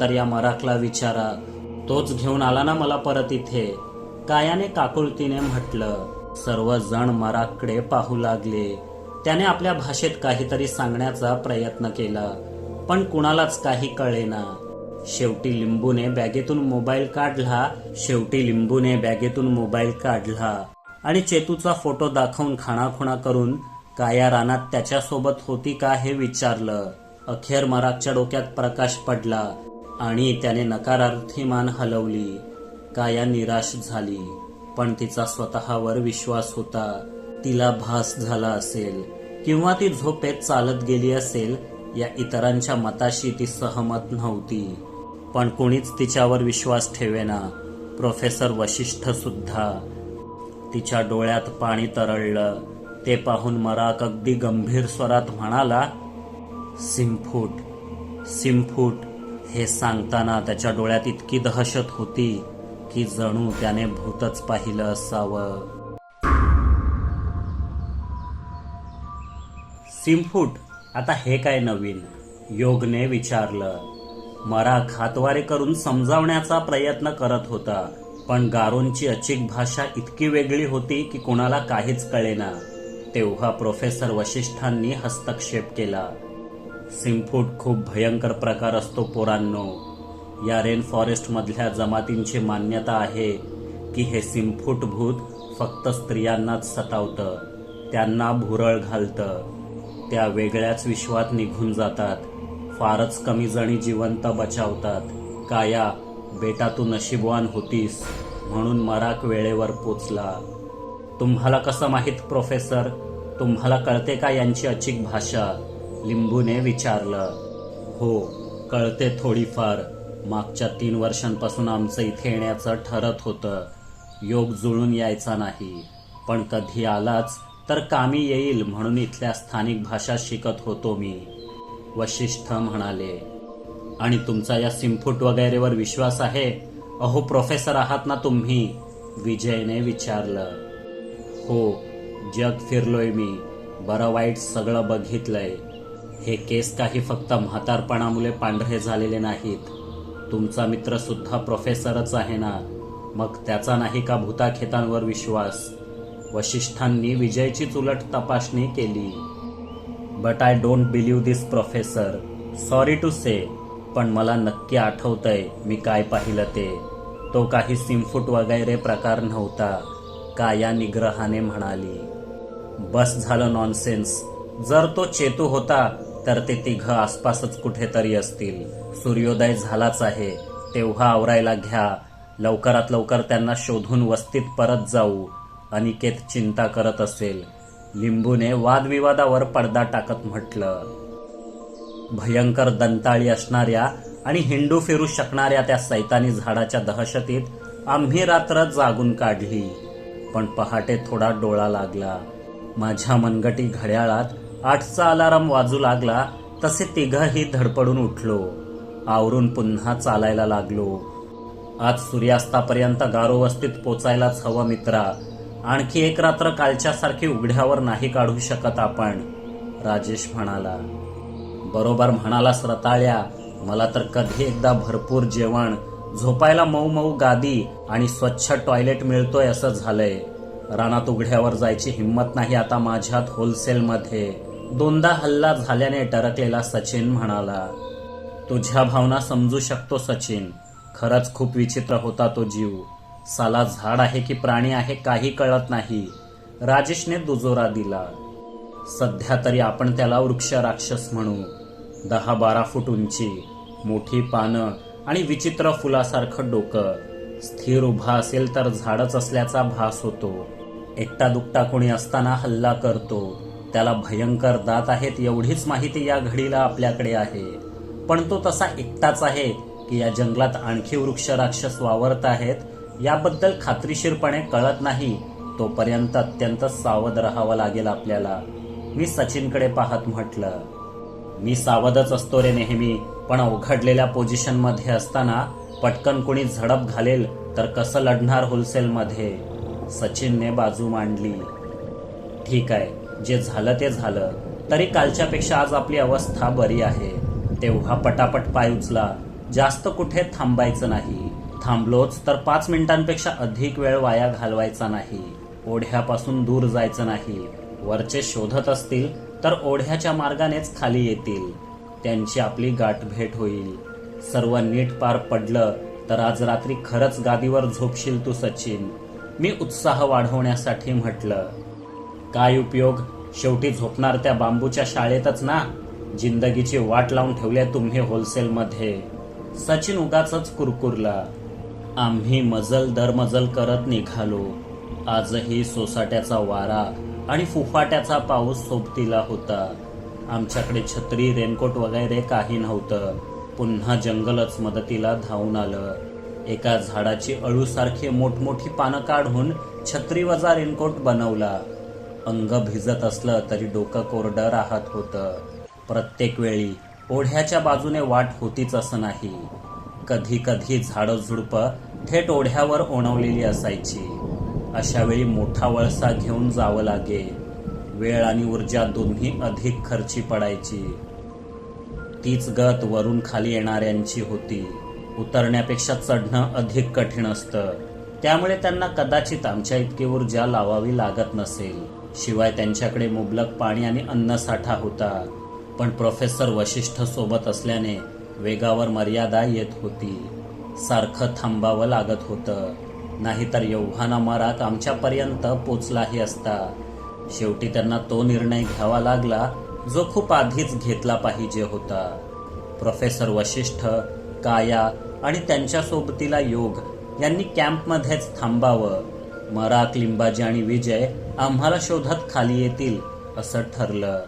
तर या मराकला विचारा. तोच घेऊन आला ना मला परत इथे. कायाने काकुळतीने म्हटलं सर्वजण मराकडे पाहू लागले. त्याने आपल्या भाषेत काहीतरी सांगण्याचा प्रयत्न केला पण कुणालाच काही कळेना. शेवटी लिंबूने बॅगेतून मोबाईल काढला शेवटी लिंबूने बॅगेतून मोबाईल काढला आणि चेतूचा फोटो दाखवून खाणाखुणा करून काया रानात त्याच्यासोबत होती का हे विचारलं. अखेर मराकच्या डोक्यात प्रकाश पडला आणि त्याने नकारार्थी मान हलवली. काया निराश झाली. पण तिचा स्वतःवर विश्वास होता. तिला भास झाला असेल किंवा ती झोपेत चालत गेली असेल या इतरांच्या मताशी ती सहमत नव्हती. पण कोणीच तिच्यावर विश्वास ठेवेना. प्रोफेसर वशिष्ठ सुद्धा. तिच्या डोळ्यात पाणी तरळलं. ते पाहून मराक अगदी गंभीर स्वरात म्हणाला सिमफूट सिमफूट हे सांगताना त्याच्या डोळ्यात इतकी दहशत होती की जणू त्याने भूतच पाहिलं असावं. सिमफूट आता हे काय नवीन? योगने विचारलं. मरा हातवारे करून समजावण्याचा प्रयत्न करत होता पण गारोंची अचिक भाषा इतकी वेगळी होती की कोणाला काहीच कळेना. तेव्हा प्रोफेसर वशिष्ठांनी हस्तक्षेप केला. सिमफूट खूप भयंकर प्रकार असतो पोरांनो. या रेन फॉरेस्टमधल्या जमातींची मान्यता आहे की हे सिमफूट भूत फक्त स्त्रियांनाच सतावतं. त्यांना भुरळ घालतं. त्या वेगळ्याच विश्वात निघून जातात. फारच कमी जणी जिवंत बचावतात. काया बेटा तू नशीबवान होतीस म्हणून मराक वेळेवर पोचला. तुम्हाला कसं माहीत प्रोफेसर तुम्हाला कळते का यांची अचिक भाषा? लिंबूने विचारलं हो कळते थोडीफार. मागच्या तीन वर्षांपासून आमचं इथे येण्याचं ठरत होतं. योग जुळून यायचा नाही. पण कधी आलाच तर कामी येईल म्हणून इथल्या स्थानिक भाषा शिकत होतो मी वशिष्ठ म्हणाले. आणि तुमचा या सिमफूट वगैरेवर विश्वास आहे? अहो प्रोफेसर आहात ना तुम्ही विजयने विचारलं. हो जग फिरलोय मी. बरं वाईट सगळं बघितलंय. हे केस काही फक्त म्हातारपणामुळे पांढरे झालेले नाहीत. तुमचा मित्र सुद्धा प्रोफेसरच आहे ना? मग त्याचा नाही का भूताखेतांवर विश्वास? वशिष्ठांनी विजयचीच उलट तपासणी केली. But I don't believe this professor sorry to say पण मला नक्की आठवतंय मी काय पाहिलं ते. तो काही सिमफूट वगैरे प्रकार नव्हता. काया निग्रहाने म्हणाली. बस झालं नॉनसेन्स जर तो चेतू होता तर ते तिघं आसपासच कुठेतरी असतील. सूर्योदय झालाच आहे. तेव्हा आवरायला घ्या. लवकरात लवकर त्यांना शोधून वस्तीत परत जाऊ. अनिकेत चिंता करत असेल. लिंबूने वादविवादावर पडदा टाकत म्हटलं भयंकर दंताळी असणाऱ्या आणि हिंडू फिरू शकणाऱ्या त्या सैतानी झाडाच्या दहशतीत आम्ही रात्र जागून काढली. पण पहाटे थोडा डोळा लागला. माझ्या मनगटी घड्याळात आठचा अलाराम वाजू लागला तसे तिघाही धडपडून उठलो. आवरून पुन्हा चालायला लागलो. आज सूर्यास्तापर्यंत गारो वस्तीत पोचायलाच हवं मित्रा. आणखी एक रात्र कालच्यासारखी उघड्यावर नाही काढू शकत आपण राजेश म्हणाला. बरोबर म्हणालास रताळ्या मला तर कधी एकदा भरपूर जेवण झोपायला मऊ मऊ गादी आणि स्वच्छ टॉयलेट मिळतोय असं झालंय. रानात उघड्यावर जायची हिंमत नाही आता माझ्यात होलसेलमध्ये. दोनदा हल्ला झाल्याने टरकलेला सचिन म्हणाला तुझ्या भावना समजू शकतो सचिन. खरंच खूप विचित्र होता तो जीव. साला झाड आहे की प्राणी आहे काही कळत नाही. राजेशने दुजोरा दिला सध्या तरी आपण त्याला वृक्ष राक्षस म्हणू. दहा बारा फूट उंची मोठी पानं आणि विचित्र फुलासारखं डोकं. स्थिर उभा असेल तर झाडच असल्याचा भास होतो. एकटा दुकटा कोणी असताना हल्ला करतो. त्याला भयंकर दात आहेत एवढीच माहिती या घडीला आपल्याकडे आहे. पण तो तसा एकटाच आहे की या जंगलात आणखी वृक्ष राक्षस वावरत आहेत याबद्दल खात्रीशीरपणे कळत नाही. तोपर्यंत अत्यंत सावध राहावं लागेल आपल्याला. मी सचिनकडे पाहत म्हटलं मी सावधच असतो रे नेहमी पण अवघडलेल्या पोझिशनमध्ये असताना पटकन कोणी झडप घालेल तर कसं लढणार होलसेलमध्ये? सचिनने बाजू मांडली. ठीक आहे जे झालं ते झालं. तरी कालच्यापेक्षा आज आपली अवस्था बरी आहे. तेव्हा पटापट पाय उचला. जास्त कुठे थांबायचं नाही. थांबलोच तर पाच मिनिटांपेक्षा अधिक वेळ वाया घालवायचा नाही. ओढ्यापासून दूर जायचं नाही. वरचे शोधत असतील तर ओढ्याच्या मार्गानेच खाली येतील. त्यांची आपली गाठभेट होईल. सर्व नीट पार पडलं तर आज रात्री खरंच गादीवर झोपशील तू सचिन. मी उत्साह वाढवण्यासाठी म्हटलं. काय उपयोग? शेवटी झोपणार त्या बांबूच्या शाळेतच ना? जिंदगीची वाट लावून ठेवल्या तुम्ही होलसेलमध्ये. सचिन उगाच कुरकुरला. आम्ही मजल दरमजल करत निघालो. आजही सोसाट्याचा वारा आणि फुफाट्याचा पाऊस सोबतीला होता. आमच्याकडे छत्री रेनकोट वगैरे काही नव्हतं. पुन्हा जंगलच मदतीला धावून आलं. एका झाडाची अळूसारखी मोठमोठी पानं काढून छत्री वजा रेनकोट बनवला. अंग भिजत असलं तरी डोकं कोरडं राहत होतं. प्रत्येक वेळी ओढ्याच्या बाजूने वाट होतीच असं नाही. कधी कधी झाडं झुडपं थेट ओढ्यावर ओणवलेली असायची. अशा वेळी मोठा वळसा घेऊन जावं लागे. वेळ आणि ऊर्जा दोन्ही अधिक खर्ची पडायची. तीच गत वरून खाली येणाऱ्यांची होती. उतरण्यापेक्षा चढणं अधिक कठीण असतं. त्यामुळे त्यांना कदाचित आमच्या इतकी ऊर्जा लावावी लागत नसेल. शिवाय त्यांच्याकडे मुबलक पाणी आणि अन्नसाठा होता. पण प्रोफेसर वशिष्ठ सोबत असल्याने वेगावर मर्यादा येत होती. सारखं थांबावं लागत होतं. नाहीतर एव्हाना मराक आमच्यापर्यंत पोचलाही असता. शेवटी त्यांना तो निर्णय घ्यावा लागला जो खूप आधीच घेतला पाहिजे होता. प्रोफेसर वशिष्ठ काया आणि त्यांच्या सोबतीला योग यांनी कॅम्पमध्येच थांबावं. मराक लिंबाजी आणि विजय आम्हाला शोधत खाली येतील असं ठरलं.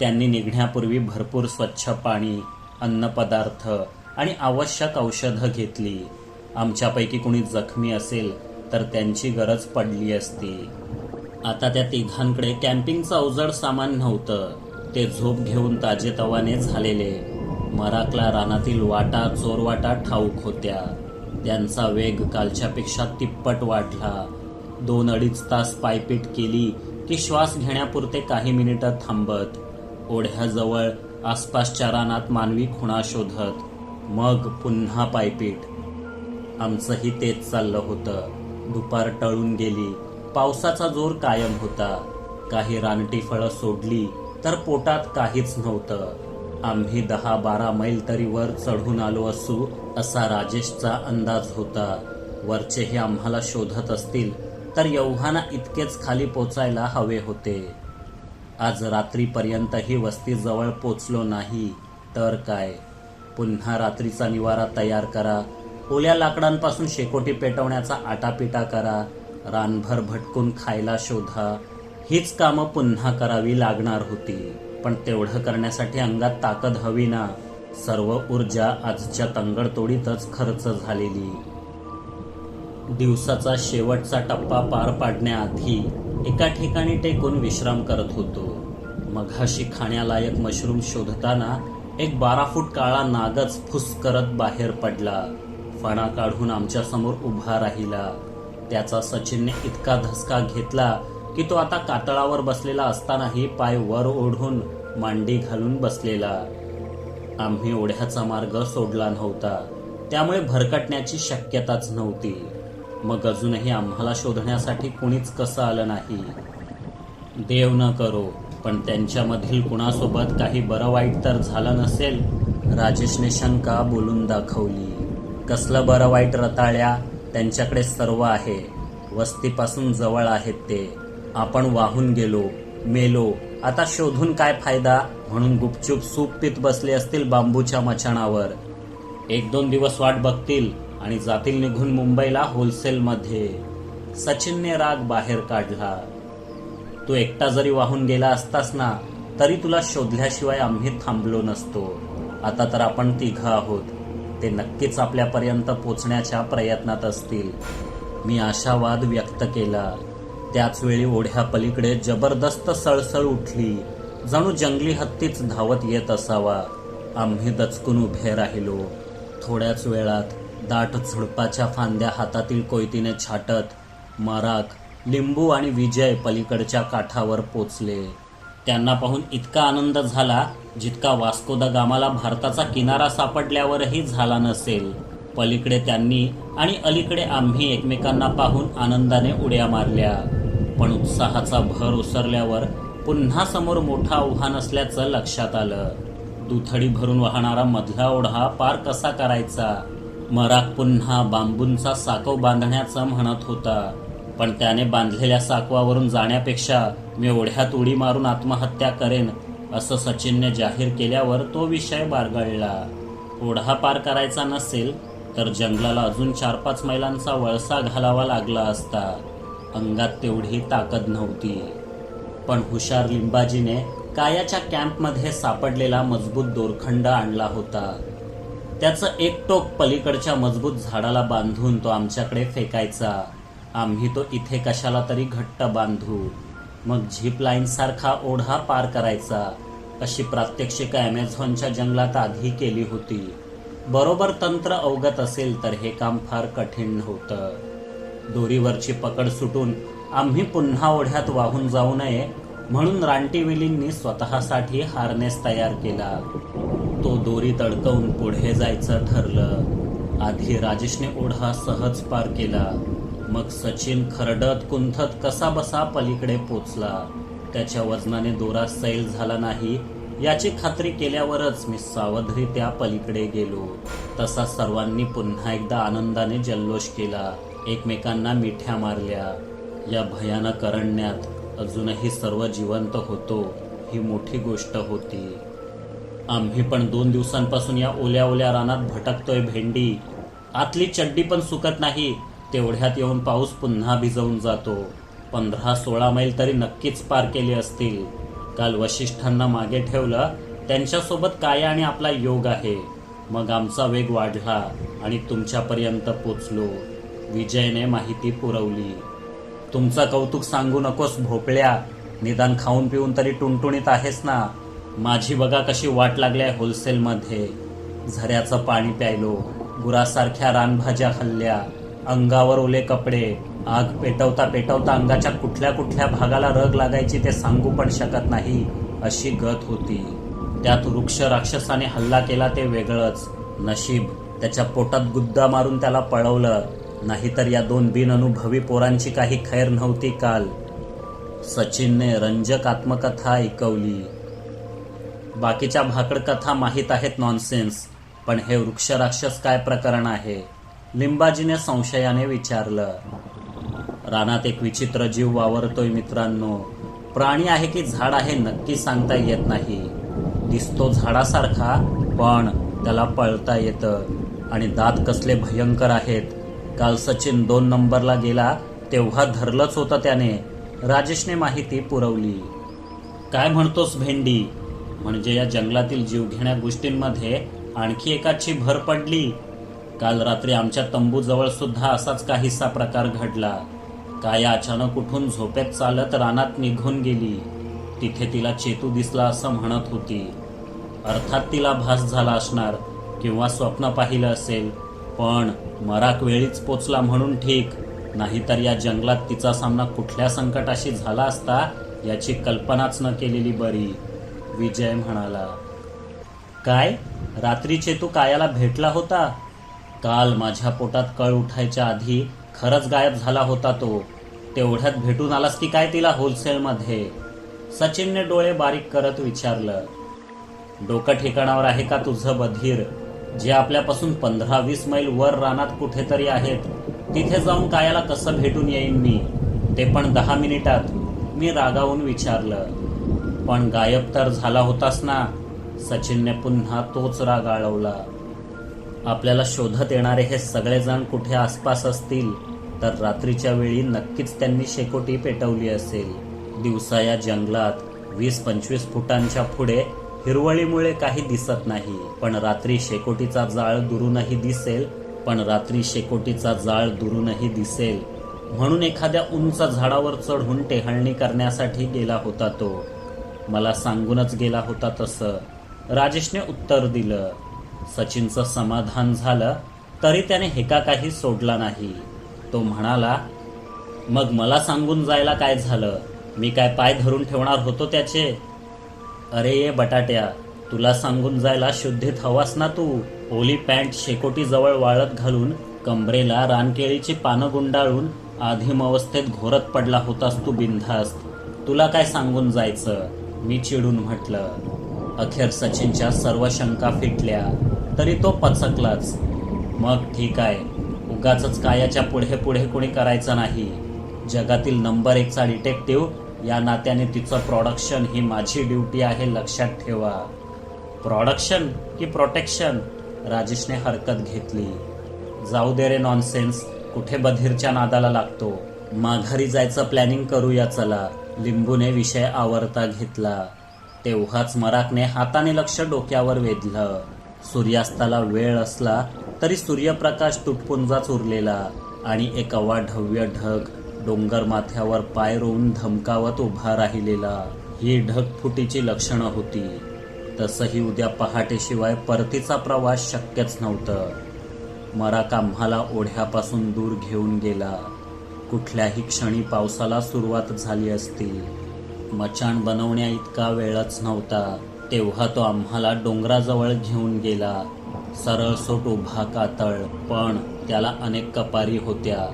त्यांनी निघण्यापूर्वी भरपूर स्वच्छ पाणी अन्नपदार्थ आणि आवश्यक औषधं घेतली. आमच्यापैकी कुणी जखमी असेल तर त्यांची गरज पडली असती. आता त्या तिघांकडे कॅम्पिंगचं अवजड सामान नव्हतं. ते झोप घेऊन ताजेतवाने झालेले. मराकला रानातील वाटा चोरवाटा ठाऊक होत्या. त्यांचा वेग कालच्यापेक्षा तिप्पट वाढला. दोन अडीच तास पायपीट केली की श्वास घेण्यापुरते काही मिनिटं थांबत. ओढ्याजवळ आसपासच्या रानात मानवी खुणा शोधत. मग पुन्हा पायपीट. आमचंही तेच चाललं होतं. दुपार टळून गेली. पावसाचा जोर कायम होता. काही रानटी फळं सोडली तर पोटात काहीच नव्हतं. आम्ही दहा बारा मैल तरी वर चढून आलो असू असा राजेशचा अंदाज होता. वरचेही आम्हाला शोधत असतील तर यौहाना इतकेच खाली पोचायला हवे होते. आज रात्रीपर्यंतही वस्तीजवळ पोचलो नाही तर काय? पुन्हा रात्रीचा निवारा तयार करा. ओल्या लाकडांपासून शेकोटी पेटवण्याचा आटापिटा करा. रानभर भटकून खायला शोधा. हीच कामं पुन्हा करावी लागणार होती पण तेवढं करण्यासाठी अंगात ताकद हवी ना. सर्व ऊर्जा आजच्या तंगडतोडीतच खर्च झालेली. दिवसाचा शेवटचा टप्पा पार पाडण्याआधी एका ठिकाणी टेकून विश्राम करत होतो. मघाशी खाण्यालायक मशरूम शोधताना एक बारा फूट काळा नागच फुस करत बाहेर पडला. फणा काढून आमच्यासमोर उभा राहिला. त्याचा सचिनने इतका धसका घेतला की तो आता कातळावर बसलेला असतानाही पाय वर ओढून मांडी घालून बसलेला. आम्ही ओढ्याचा मार्ग सोडला नव्हता. त्यामुळे भरकटण्याची शक्यताच नव्हती. मग अजूनही आम्हाला शोधण्यासाठी कुणीच कसं आलं नाही. देव न करो पण त्यांच्यामधील कुणासोबत काही बरं वाईट तर झालं नसेल? राजेशने शंका बोलून दाखवली. कसलं बरं वाईट रताळ्या? त्यांच्याकडे सर्व आहे. वस्तीपासून जवळ आहेत ते. आपण वाहून गेलो मेलो. आता शोधून काय फायदा? म्हणून गुपचूप सूप पित बसले असतील बांबूच्या मचाणावर. एक दोन दिवस वाट बघतील. आणि जातील निघून मुंबईला होलसेलमध्ये. सचिनने राग बाहेर काढला. तू एकटा जरी वाहून गेला असतास ना तरी तुला शोधल्याशिवाय आम्ही थांबलो नसतो. आता तर आपण तिघं आहोत. ते नक्कीच आपल्यापर्यंत पोचण्याच्या प्रयत्नात असतील. मी आशावाद व्यक्त केला. त्याचवेळी ओढ्या पलीकडे जबरदस्त सळसळ उठली. जणू जंगली हत्तीच धावत येत असावा. आम्ही दचकून उभे राहिलो. थोड्याच वेळात दाट झुडपाच्या फांद्या हातातील कोयतीने छाटत मराक लिंबू आणि विजय पलीकडच्या काठावर पोचले. त्यांना पाहून इतका आनंद झाला जितका वास्को द गामाला भारताचा किनारा सापडल्यावरही झाला नसेल. पलीकडे त्यांनी आणि अलीकडे आम्ही एकमेकांना पाहून आनंदाने उड्या मारल्या. पण उत्साहाचा भर ओसरल्यावर पुन्हा समोर मोठं आव्हान असल्याचं लक्षात आलं. दुथडी भरून वाहणारा मधला ओढा पार कसा करायचा? मराक पुन्हा बांबूंचा साकव बांधण्याचा म्हणत होता. पण त्याने बांधलेल्या साकवावरून जाण्यापेक्षा मी ओढ्यात उडी मारून आत्महत्या करेन असं सचिनने जाहीर केल्यावर तो विषय बारगळला. ओढा पार करायचा नसेल तर जंगलाला अजून चार पाच मैलांचा वळसा घालावा लागला असता. अंगात तेवढी ताकद नव्हती. पण हुशार लिंबाजीने कायाच्या कॅम्पमध्ये सापडलेला मजबूत दोरखंड आणला होता. त्याचं एक टोक पलीकडच्या मजबूत झाडाला बांधून तो आमच्याकडे फेकायचा. आम्ही तो इथे कशाला तरी घट्ट बांधू. मग झिप लाईन सारखा ओढा पार करायचा. अशी प्रात्यक्षिक अमेझॉनच्या जंगलात आधी केली होती. बरोबर तंत्र अवगत असेल तर हे काम फार कठीण नव्हतं दोरीवरची पकड सुटून आम्ही पुन्हा ओढ्यात वाहून जाऊ नये म्हणून रानटी विलींनी स्वतःसाठी हार्नेस तयार केला. तो दोरी तडकवून पुढे जायचं ठरलं. आधी राजेशने ओढा सहज पार केला. मग सचिन खरडत कुंथत कसा बसा पलीकडे पोचला. त्याच्या वजनाने दोरा सैल झाला नाही याची खात्री केल्यावरच मी सावधरी त्या पलीकडे गेलो. तसा सर्वांनी पुन्हा एकदा आनंदाने जल्लोष केला. एकमेकांना मिठ्या मारल्या. या भयानक अरण्यात अजूनही सर्व जिवंत होतो ही मोठी गोष्ट होती. आम्ही पण दोन दिवसांपासून या ओल्या ओल्या रानात भटकतोय भेंडी. आतली चड्डी पण सुकत नाही. तेवढ्यात येऊन पाऊस पुन्हा भिजवून जातो. पंधरा सोळा मैल तरी नक्कीच पार केली असतील. काल वशिष्ठांना मागे ठेवलं त्यांच्यासोबत काय आणि आपला योग आहे. मग आमचा वेग वाढला आणि तुमच्यापर्यंत पोचलो. विजयने माहिती पुरवली. तुमचं कौतुक सांगू नकोस भोपळ्या. निदान खाऊन पिऊन तरी टुणटुणीत आहेस ना? माझी बघा कशी वाट लागली आहे होलसेलमध्ये. झऱ्याचं पाणी प्यायलो गुरासारख्या रानभाज्या खाल्ल्या अंगावर ओले कपडे आग पेटवता पेटवता अंगाच्या कुठल्या कुठल्या भागाला रग लागायची ते सांगू पण शकत नाही अशी गत होती. त्यात वृक्ष राक्षसाने हल्ला केला ते वेगळंच. नशीब त्याच्या पोटात गुद्दा मारून त्याला पळवलं. नाहीतर या दोन बिनअनुभवी पोरांची काही खैर नव्हती काल. सचिनने रंजक आत्मकथा ऐकवली. बाकीच्या भाकड कथा माहीत आहेत नॉनसेन्स पण हे वृक्ष राक्षस काय प्रकरण आहे? लिंबाजीने संशयाने विचारलं. रानात एक विचित्र जीव वावरतोय मित्रांनो. प्राणी आहे की झाड आहे नक्की सांगता येत नाही. दिसतो झाडासारखा पण त्याला पळता येतं. आणि दात कसले भयंकर आहेत. काल सचिन दोन नंबरला गेला तेव्हा धरलंच होतं त्याने. राजेशने माहिती पुरवली. काय म्हणतोस भेंडी? म्हणजे या जंगलातील जीवघेण्या गोष्टींमध्ये आणखी एकाची भर पडली. काल रात्री आमच्या तंबूजवळ सुद्धा असाच काहीसा प्रकार घडला. काय अचानक उठून झोपेत चालत रानात निघून गेली. तिथे तिला चेतू दिसला असं म्हणत होती. अर्थात तिला भास झाला असणार किंवा स्वप्न पाहिलं असेल. पण मराक वेळीच पोचला म्हणून ठीक. नाहीतर या जंगलात तिचा सामना कुठल्या संकटाशी झाला असता याची कल्पनाच न केलेली बरी. विजय म्हणाला काय? रात्रीचे तू कायाला भेटला होता? काल माझ्या पोटात कळ उठायच्या आधी खरंच गायब झाला होता तो. तेवढ्यात भेटून आलास की काय तिला होलसेलमध्ये? सचिनने डोळे बारीक करत विचारलं डोकं ठिकाणावर आहे का तुझं बधीर? जे आपल्यापासून पंधरा वीस मैल वर रानात कुठेतरी आहेत. तिथे जाऊन कायाला कसं भेटून येईन मी? ते पण दहा मिनिटात. मी रागावून विचारलं पण गायब तर झाला होतास ना? सचिनने पुन्हा तोच राग आळवला. आपल्याला शोधत येणारे हे सगळेजण कुठे आसपास असतील तर रात्रीच्या वेळी नक्कीच त्यांनी शेकोटी पेटवली असेल. दिवसा या जंगलात वीस पंचवीस फुटांच्या पुढे हिरवळीमुळे काही दिसत नाही. पण रात्री शेकोटीचा जाळ दुरूनही दिसेल पण रात्री शेकोटीचा जाळ दुरूनही दिसेल. म्हणून एखाद्या उंच झाडावर चढून टेहळणी करण्यासाठी गेला होता तो. मला सांगूनच गेला होता तसं. राजेशने उत्तर दिलं. सचिनचं समाधान झालं तरी त्याने हेका काही सोडला नाही. तो म्हणाला मग मला सांगून जायला काय झालं? मी काय पाय धरून ठेवणार होतो त्याचे? अरे ये बटाट्या तुला सांगून जायला शुद्धीत हवास ना तू. ओली पॅन्ट शेकोटी जवळ वाळत घालून कमरेला रानकेळीची पानं गुंडाळून आधीम अवस्थेत घोरत पडला होतास तू बिनधास्त. तुला काय सांगून जायचं? मी चिडून म्हटलं अखेर सचिनच्या सर्व शंका फिटल्या तरी तो पचकलाच. मग ठीक आहे उगाच कायाच्या पुढे पुढे कोणी करायचं नाही. जगातील नंबर एकचा डिटेक्टिव्ह या नात्याने तिचं प्रॉडक्शन ही माझी ड्युटी आहे लक्षात ठेवा. प्रॉडक्शन की प्रोटेक्शन राजेशने हरकत घेतली. जाऊ दे रे नॉनसेन्स कुठे बधीरच्या नादाला लागतो. माघारी जायचं प्लॅनिंग करूया चला. लिंबूने विषय आवरता घेतला. तेव्हाच मराकने हाताने लक्ष डोक्यावर वेधलं. सूर्यास्ताला वेळ असला तरी सूर्यप्रकाश तुटपुंजाच उरलेला आणि एक अवाढव्य ढग डोंगर माथ्यावर पाय रोवून धमकावत उभा राहिलेला. ही ढगफुटीची लक्षणं होती. तसंही उद्या पहाटेशिवाय परतीचा प्रवास शक्यच नव्हतं. मराक आम्हाला ओढ्यापासून दूर घेऊन गेला. कुठल्याही क्षणी पावसाला सुरुवात झाली असती. मचाण बनवण्या इतका वेळच नव्हता तेव्हा तो आम्हाला डोंगराजवळ घेऊन गेला. सरळ सोट उभा कातळ पण त्याला अनेक कपारी होत्या.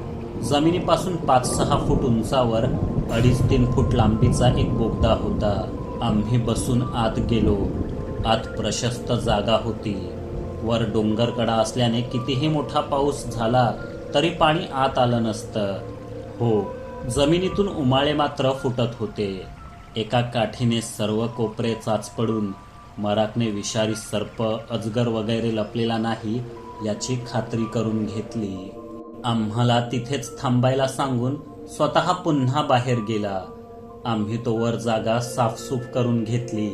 जमिनीपासून पाच सहा फूट उंचावर अडीच तीन फूट लांबीचा एक बोगदा होता. आम्ही बसून आत गेलो. आत प्रशस्त जागा होती. वर डोंगरकडा असल्याने कितीही मोठा पाऊस झाला तरी पाणी आत आलं नसतं. हो. जमिनीतून उमाळे मात्र फुटत होते. एका काठीने सर्व कोपरे चाच पडून मराकने विषारी सर्प अजगर वगैरे लपलेला नाही याची खात्री करून घेतली. आम्हाला तिथेच थांबायला सांगून स्वतः पुन्हा बाहेर गेला. आम्ही तोवर जागा साफसूफ करून घेतली.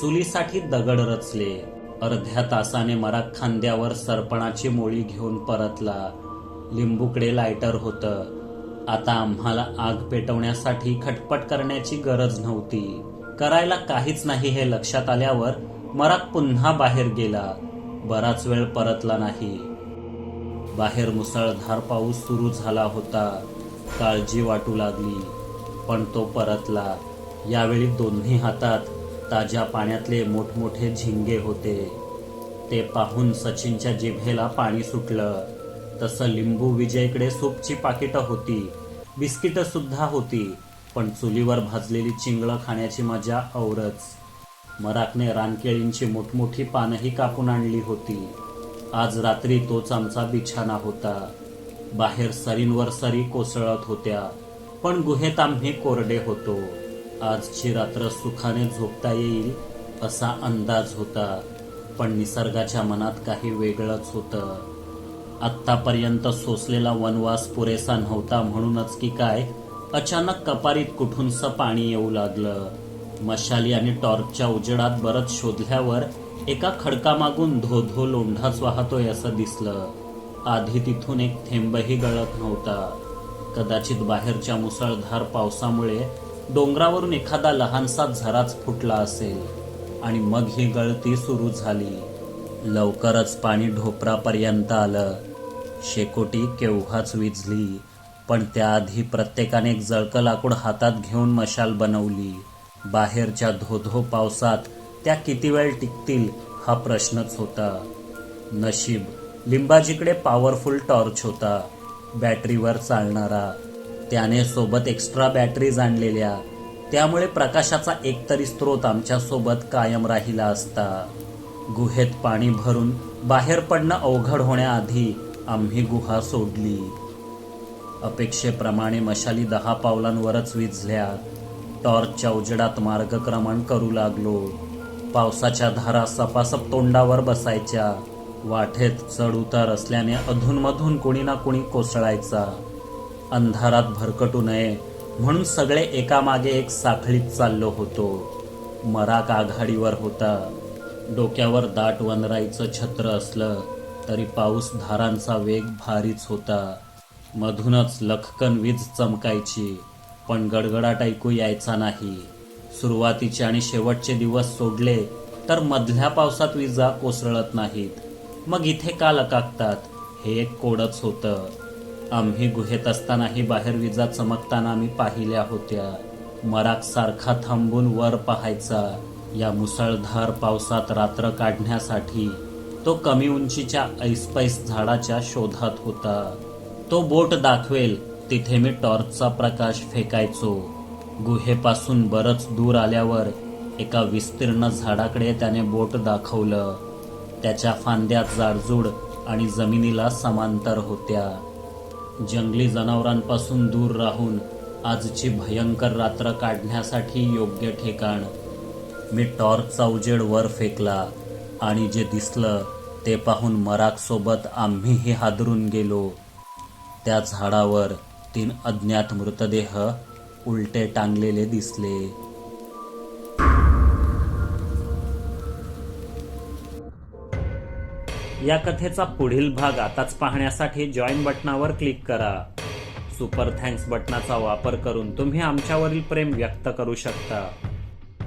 चुलीसाठी दगड रचले. अर्ध्या तासाने मराक खांद्यावर सरपणाची मोळी घेऊन परतला. लिंबूकडे लायटर होतं. आता आम्हाला आग पेटवण्यासाठी खटपट करण्याची गरज नव्हती. करायला काहीच नाही हे लक्षात आल्यावर मराक पुन्हा बाहेर गेला. बराच वेळ परतला नाही. बाहेर मुसळधार पाऊस सुरू झाला होता. काळजी वाटू लागली पण तो परतला. यावेळी दोन्ही हातात ताज्या पाण्यातले मोठमोठे झिंगे होते. ते पाहून सचिनच्या जिभेला पाणी सुटलं. तसं लिंबू विजयकडे सूपची पाकिटं होती. बिस्किटं सुद्धा होती पण चुलीवर भाजलेली चिंगळं खाण्याची मजा औरच. मराकने रानकेळींची मोठमोठी पानंही कापून आणली होती. आज रात्री तोच आमचा बिछाना होता. बाहेर सरींवर सरी कोसळत होत्या पण गुहेत आम्ही कोरडे होतो. आजची रात्र सुखाने झोपता येईल असा अंदाज होता पण निसर्गाच्या मनात काही वेगळंच होतं. आत्तापर्यंत सोसलेला वनवास पुरेसा नव्हता म्हणूनच की काय अचानक कपारीत कुठूनसं पाणी येऊ लागलं. मशाली आणि टॉर्चच्या उजेडात बरंच शोधल्यावर एका खडकामागून धो धो लोंढाच वाहतोय असं दिसलं. आधी तिथून एक थेंबही गळत नव्हता. कदाचित बाहेरच्या मुसळधार पावसामुळे डोंगरावरून एखादा लहानसा झराच फुटला असेल आणि मग ही गळती सुरू झाली. लवकरच पाणी ढोपरापर्यंत आलं. शेकोटी केव्हाच विझली पण त्याआधी प्रत्येकाने एक जळकं लाकूड हातात घेऊन मशाल बनवली. बाहेरच्या धोधो पावसात त्या किती वेळ टिकतील हा प्रश्नच होता. नशीब लिंबाजीकडे पॉवरफुल टॉर्च होता. बॅटरीवर चालणारा त्याने सोबत एक्स्ट्रा बॅटरीज आणलेल्या. त्यामुळे प्रकाशाचा एकतरी स्रोत आमच्यासोबत कायम राहिला असता. गुहेत पाणी भरून बाहेर पडणं अवघड होण्याआधी आम्ही गुहा सोडली. अपेक्षेप्रमाणे मशाली दहा पावलांवरच विझल्या. टॉर्चच्या उजेडात मार्गक्रमण करू लागलो. पावसाच्या धारा सपासप तोंडावर बसायच्या. वाटेत चढ उतार असल्याने अधूनमधून कोणी ना कोणी कोसळायचा. अंधारात भरकटू नये म्हणून सगळे एकामागे एक साखळीत चाललो होतो. मराक आघाडीवर होता. डोक्यावर दाट वनराईचं छत्र असलं. तरी पाऊस धारांचा वेग भारीच होता. मधूनच लखकन वीज चमकायची पण गडगडाट ऐकू यायचा नाही. सुरुवातीचे आणि शेवटचे दिवस सोडले तर मधल्या पावसात विजा कोसळत नाहीत. मग इथे का लकाकतात? हे एक कोडच होतं. आम्ही गुहेत असतानाही बाहेर विजा चमकताना आम्ही पाहिल्या होत्या. मराक सारखा थांबून वर पाहायचा या मुसळधार पावसात रात्र काढण्यासाठी. तो कमी उंचीच्या ऐसपैस झाडाच्या शोधात होता. तो बोट दाखवेल तिथे मी टॉर्चचा प्रकाश फेकायचो. गुहेपासून बरंच दूर आल्यावर एका विस्तीर्ण झाडाकडे त्याने बोट दाखवलं. त्याच्या फांद्यात जाडजूड आणि जमिनीला समांतर होत्या. जंगली जनावरांपासून दूर राहून आजची भयंकर रात्र काढण्यासाठी योग्य ठिकाण. मी टॉर्चचा उजेड वर फेकला. आणि जे दिसलं ते पाहून मराकसोबत आम्हीही हादरून गेलो. त्या झाडावर तीन अज्ञात मृतदेह उलटे टांगलेले दिसले. या कथेचा पुढील भाग आताच पाहण्यासाठी जॉईन बटनावर क्लिक करा. सुपर थँक्स बटनाचा वापर करून तुम्ही आमच्यावरील प्रेम व्यक्त करू शकता.